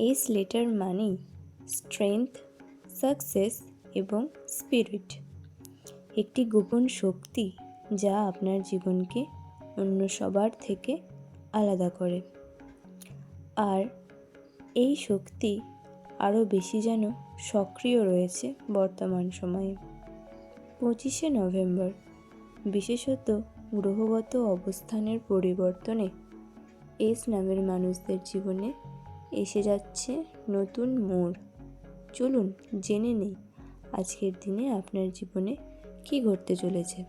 S letter মানেই strength success এবং spirit একটি গোপন শক্তি যা আপনার জীবনকে অন্য সবার থেকে আলাদা করে। আর এই শক্তি আরও বেশি যেন সক্রিয় রয়েছে বর্তমান সময়ে। পঁচিশে নভেম্বর, বিশেষত গ্রহগত অবস্থানের পরিবর্তনে এস নামের মানুষদের জীবনে এসে যাচ্ছে নতুন মোড়। চলুন জেনে নেই আজকের দিনে আপনার জীবনে কী ঘটতে চলেছে।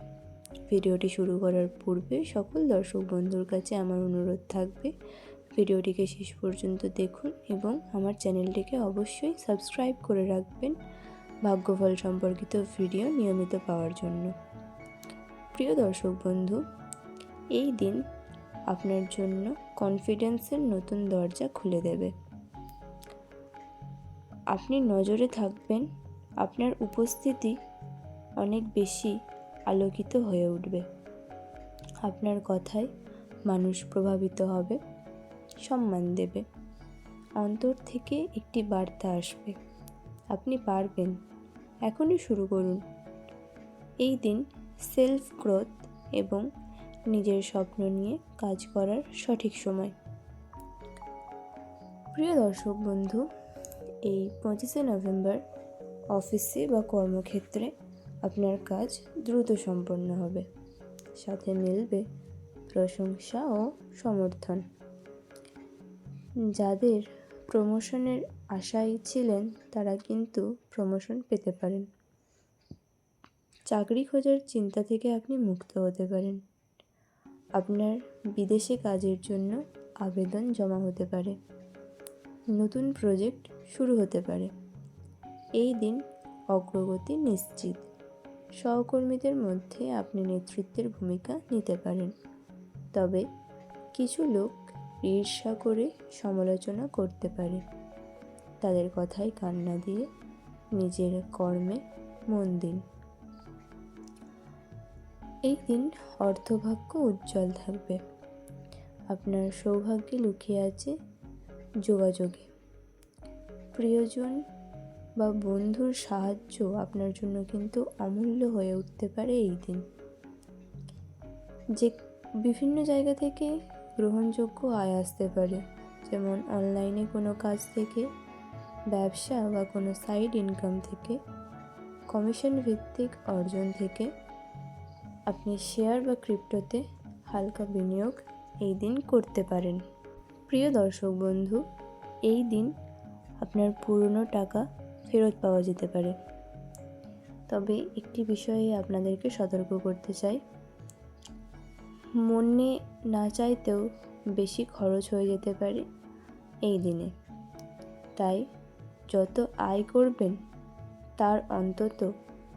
ভিডিওটি শুরু করার পূর্বে সকল দর্শক বন্ধুর কাছে আমার অনুরোধ থাকবে, ভিডিওটিকে শেষ পর্যন্ত দেখুন এবং আমার চ্যানেলটিকে অবশ্যই সাবস্ক্রাইব করে রাখবেন ভাগ্যফল সম্পর্কিত ভিডিও নিয়মিত পাওয়ার জন্য। প্রিয় দর্শক বন্ধু, এই দিন আপনার জন্য কনফিডেন্সের নতুন দরজা খুলে দেবে। আপনি নজরে থাকবেন, আপনার উপস্থিতি অনেক বেশি আলোকিত হয়ে উঠবে। আপনার কথায় মানুষ প্রভাবিত হবে, সম্মান দেবে। অন্তর থেকে একটি বার্তা আসবে। আপনি পারবেন। এখনই শুরু করুন। এই দিন সেলফ গ্রোথ এবং নিজের স্বপ্ন নিয়ে কাজ করার সঠিক সময়। প্রিয় দর্শক বন্ধু, এই পঁচিশে নভেম্বর অফিসে বা কর্মক্ষেত্রে আপনার কাজ দ্রুত সম্পন্ন হবে। সাথে মিলবে প্রশংসা ও সমর্থন। যাদের প্রমোশনের আশায় ছিলেন, তারা কিন্তু প্রমোশন পেতে পারেন। চাকরি খোঁজার চিন্তা থেকে আপনি মুক্ত হতে পারেন। আপনার বিদেশে কাজের জন্য আবেদন জমা হতে পারে। নতুন প্রজেক্ট শুরু হতে পারে। এই দিন অগ্রগতি নিশ্চিত। সহকর্মীদের মধ্যে আপনি নেতৃত্বের ভূমিকা নিতে পারেন। তবে কিছু লোক ঈর্ষা করে সমালোচনা করতে পারে। তাদের কথায় কান্না দিয়ে নিজের কর্মে মন দিন। এই দিন অর্থভাগ্য উজ্জ্বল থাকবে। আপনার সৌভাগ্যে লুকিয়ে আছে যোগাযোগে। প্রিয়জন বা বন্ধুর সাহায্য আপনার জন্য কিন্তু অমূল্য হয়ে উঠতে পারে এই দিন। যে বিভিন্ন জায়গা থেকে গ্রহণযোগ্য আয় আসতে পারে, যেমন অনলাইনে কোনো কাজ থেকে, ব্যবসা বা কোনো সাইড ইনকাম থেকে, কমিশন ভিত্তিক অর্জন থেকে আপনি শেয়ার বা ক্রিপ্টোতে হালকা বিনিয়োগ এই দিন করতে পারেন। প্রিয় দর্শক বন্ধু, এই দিন আপনার পুরনো টাকা ফেরত পাওয়া যেতে পারে। তবে একটি বিষয়ে আপনাদেরকে সতর্ক করতে চাই। মনে না চাইতেও বেশি খরচ হয়ে যেতে পারে এই দিনে। তাই যত আয় করবেন, তার অন্তত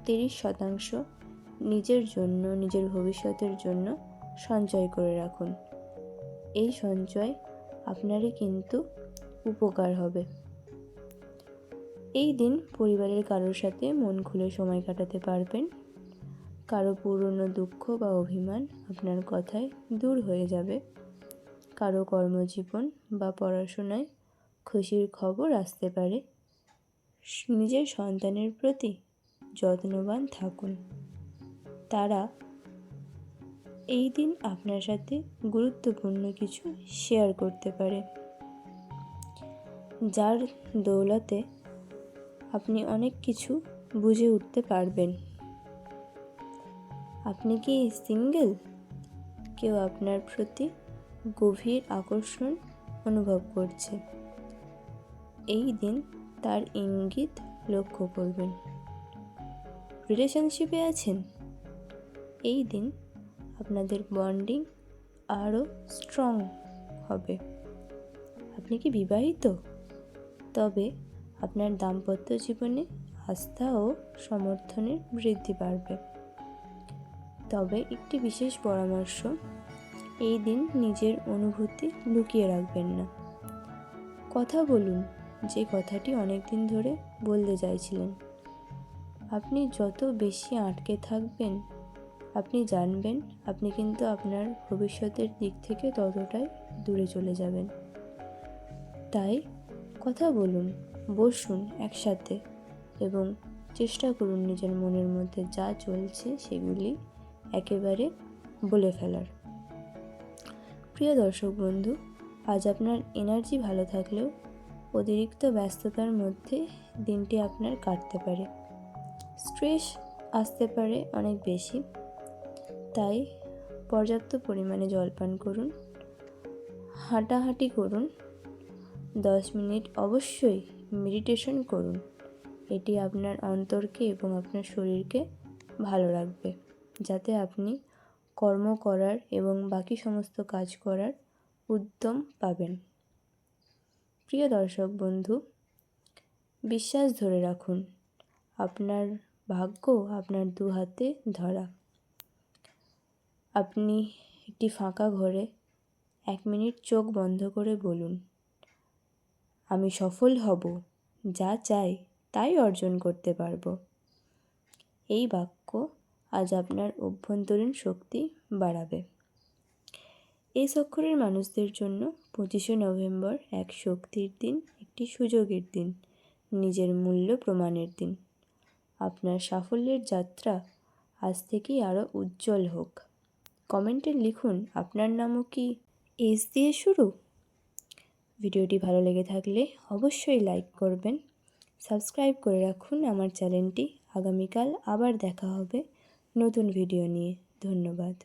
তিরিশ শতাংশ নিজের জন্য, নিজের ভবিষ্যতের জন্য সঞ্চয় করে রাখুন। এই সঞ্চয় আপনারই কিন্তু উপকার হবে। এই দিন পরিবারের কারোর সাথে মন খুলে সময় কাটাতে পারবেন। কারও পুরনো দুঃখ বা অভিমান আপনার কথায় দূর হয়ে যাবে। কারও কর্মজীবন বা পড়াশোনায় খুশির খবর আসতে পারে। নিজের সন্তানের প্রতি যত্নবান থাকুন। তারা এই দিন আপনার সাথে গুরুত্বপূর্ণ কিছু শেয়ার করতে পারে। যার দৌলতে আপনি অনেক কিছু বুঝে উঠতে পারবেন। আপনি কি সিঙ্গেল কেউ আপনার প্রতি গভীর আকর্ষণ অনুভব করছে। এই দিন তার ইঙ্গিত লক্ষ্য করবেন। রিলেশনশিপে আছেন? এই দিন আপনাদের বন্ডিং আরও স্ট্রং হবে। আপনি কি বিবাহিত? তবে আপনার দাম্পত্য জীবনে আস্থা ও সমর্থনের বৃদ্ধি পারবে তবে একটি বিশেষ পরামর্শ, এই দিন নিজের অনুভূতি লুকিয়ে রাখবেন না। কথা বলুন, যে কথাটি অনেক দিন ধরে বলতে চাইছিলেন। আপনি যত বেশি আটকে থাকবেন আপনি জানবেন আপনি কিন্তু আপনার ভবিষ্যতের দিক থেকে ততটাই দূরে চলে যাবেন। তাই কথা বলুন, বসুন একসাথে এবং চেষ্টা করুন নিজের মনের মধ্যে যা চলছে সেগুলি একেবারে বলে ফেলার। প্রিয় দর্শক বন্ধু, আজ আপনার এনার্জি ভালো থাকলেও অতিরিক্ত ব্যস্ততার মধ্যে দিনটি আপনার কাটতে পারে। স্ট্রেস আসতে পারে অনেক বেশি। তাই পর্যাপ্ত পরিমাণে জল পান করুন। হাঁটাহাঁটি করুন। দশ মিনিট অবশ্যই মেডিটেশন করুন। এটি আপনার অন্তরকে এবং আপনার শরীরকে ভালো রাখবে, যাতে আপনি কর্ম করার এবং বাকি সমস্ত কাজ করার উদ্যম পাবেন। প্রিয় দর্শক বন্ধু, বিশ্বাস ধরে রাখুন, আপনার ভাগ্য আপনার দু হাতে ধরা। আপনি একটি ফাঁকা ঘরে এক মিনিট চোখ বন্ধ করে বলুন, আমি সফল হব, যা চাই তাই অর্জন করতে পারব। এই বাক্য আজ আপনার অভ্যন্তরীণ শক্তি বাড়াবে। এই সক্ষরের মানুষদের জন্য পঁচিশে নভেম্বর এক শক্তির দিন, একটি সুযোগের দিন, নিজের মূল্য প্রমাণের দিন। আপনার সাফল্যের যাত্রা আজ থেকেই আরও উজ্জ্বল হোক। কমেন্টে লিখুন, আপনার নামও কি এস দিয়ে শুরু? ভিডিওটি ভালো লেগে থাকলে অবশ্যই লাইক করবেন। সাবস্ক্রাইব করে রাখুন আমার চ্যানেলটি। আগামীকাল আবার দেখা হবে নতুন ভিডিও নিয়ে। ধন্যবাদ।